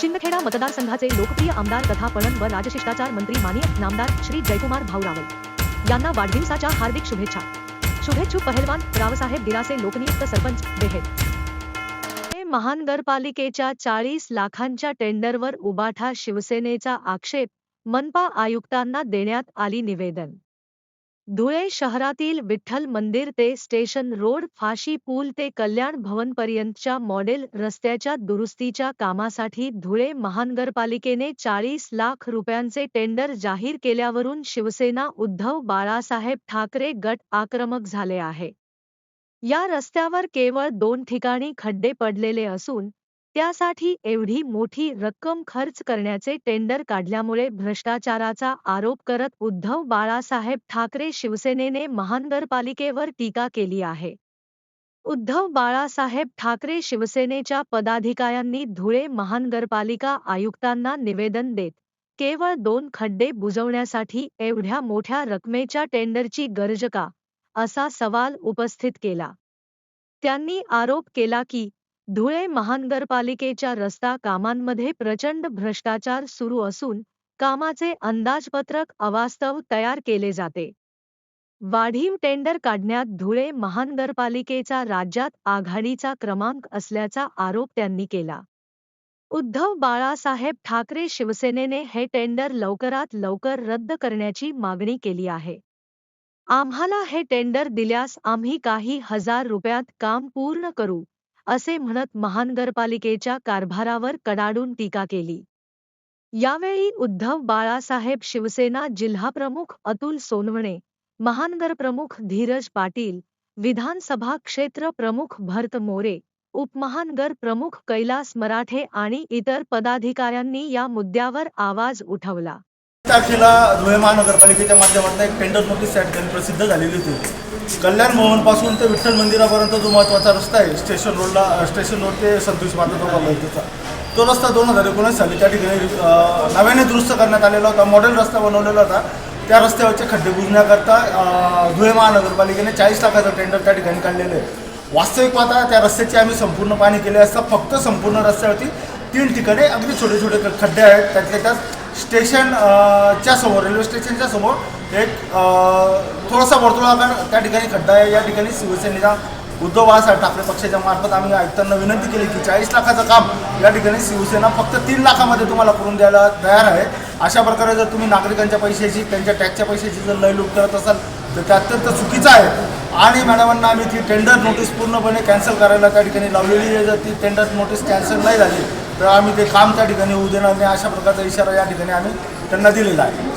शिंदखेडा मतदारसंघाचे लोकप्रिय आमदार तथा पणन व राजशिष्टाचार मंत्री मानिय नामदार श्री जयकुमार भाऊ रावल यांना वाढदिवसाच्या हार्दिक शुभेच्छा. शुभेच्छू पहलवान रावसाहेब दिरासे लोकनियुक्त सरपंच बेहेड महानगरपालिकेच्या चाळीस लाखांच्या टेंडरवर उबाठा शिवसेनेचा आक्षेप मनपा आयुक्तांना देण्यात आली निवेदन. धुळे शहरातील विठ्ठल मंदिर ते स्टेशन रोड फाशी पूल ते कल्याण भवनपर्यंतच्या मॉडेल रस्त्याच्या दुरुस्तीच्या कामासाठी धुळे महानगरपालिकेने चाळीस लाख रुपयांचे टेंडर जाहीर केल्यावरून शिवसेना उद्धव बाळासाहेब ठाकरे गट आक्रमक झाले आहे. या रस्त्यावर केवळ दोन ठिकाणी खड्डे पडलेले असून त्यासाठी एवढी मोठी रक्कम खर्च करण्याचे टेंडर काढल्यामुळे भ्रष्टाचाराचा आरोप करत उद्धव बाळासाहेब ठाकरे शिवसेनेने महानगरपालिकेवर टीका केली आहे. उद्धव बाळासाहेब ठाकरे शिवसेनेच्या पदाधिकाऱ्यांनी धुळे महानगरपालिका आयुक्तांना निवेदन देत केवळ दोन खड्डे बुजवण्यासाठी एवढ्या मोठ्या रकमेच्या टेंडरची गरज का? असा सवाल उपस्थित केला. त्यांनी आरोप केला की धुळे महानगरपालिकेच्या रस्ता कामांमध्ये प्रचंड भ्रष्टाचार सुरू असून कामाचे अंदाजपत्रक अवास्तव तयार केले जाते. वाढीव टेंडर काढण्यात धुळे महानगरपालिकेचा राज्यात आघाडीचा क्रमांक असल्याचा आरोप त्यांनी केला. उद्धव बाळासाहेब ठाकरे शिवसेनेने हे टेंडर लवकरात लवकर रद्द करण्याची मागणी केली आहे. आम्हाला हे टेंडर दिल्यास आम्ही काही हजार रुपयात काम पूर्ण करू. असे म्हणत महानगरपालिकेच्या कारभारावर कडाडून टीका केली. यावेळी उद्धव बाळासाहेब शिवसेना जिल्हाप्रमुख अतुल सोनवणे महानगरप्रमुख धीरज पाटील विधानसभा क्षेत्र प्रमुख भरत मोरे उपमहानगर प्रमुख कैलास मराठे आणि इतर पदाधिकाऱ्यांनी या मुद्द्यावर आवाज उठवला. तारखेला धुळे महानगरपालिकेच्या माध्यमातून एक टेंडर नोटीस प्रसिद्ध झालेली होती. कल्याण मोहनपासून ते विठ्ठल मंदिरापर्यंत जो महत्त्वाचा रस्ता आहे स्टेशन रोडला स्टेशन रोड ते संतोष माता तो रस्ता दोन हजार एकोणीस साली त्या ठिकाणी नव्याने दुरुस्त करण्यात आलेला होता. मॉडेल रस्ता बनवलेला होता. त्या रस्त्यावरचे खड्डे बुजण्याकरता धुळे महानगरपालिकेने चाळीस लाखाचं टेंडर त्या ठिकाणी काढलेलं आहे. वास्तविक पाहता त्या रस्त्याची आम्ही संपूर्ण पाणी केले असता फक्त संपूर्ण रस्त्यावरती तीन ठिकाणी अगदी छोटे छोटे खड्डे आहेत. त्यातल्या त्यात स्टेशन च्या समोर रेल्वे स्टेशनच्या समोर एक थोडासा वर्तुळाकार त्या ठिकाणी खड्डा आहे. या ठिकाणी शिवसेनेचा उद्धव बाळासाहेब ठाकरे पक्षाच्या मार्फत आम्ही आयुक्तांना विनंती केली की चाळीस लाखाचं काम या ठिकाणी शिवसेना फक्त तीन लाखामध्ये तुम्हाला करून द्यायला तयार आहे. अशा प्रकारे जर तुम्ही नागरिकांच्या पैशाची त्यांच्या टॅक्सच्या पैशाची जर लयलूट करत असाल तर ते अत्यंत चुकीचं आहे. आणि मॅडमांना आम्ही ती टेंडर नोटीस पूर्णपणे कॅन्सल करायला त्या ठिकाणी लावलेली आहे. जर ती टेंडर नोटीस कॅन्सल नाही झाली तर आम्ही ते काम त्या ठिकाणी होऊ देणार नाही अशा प्रकारचा इशारा या ठिकाणी आम्ही त्यांना दिलेला आहे.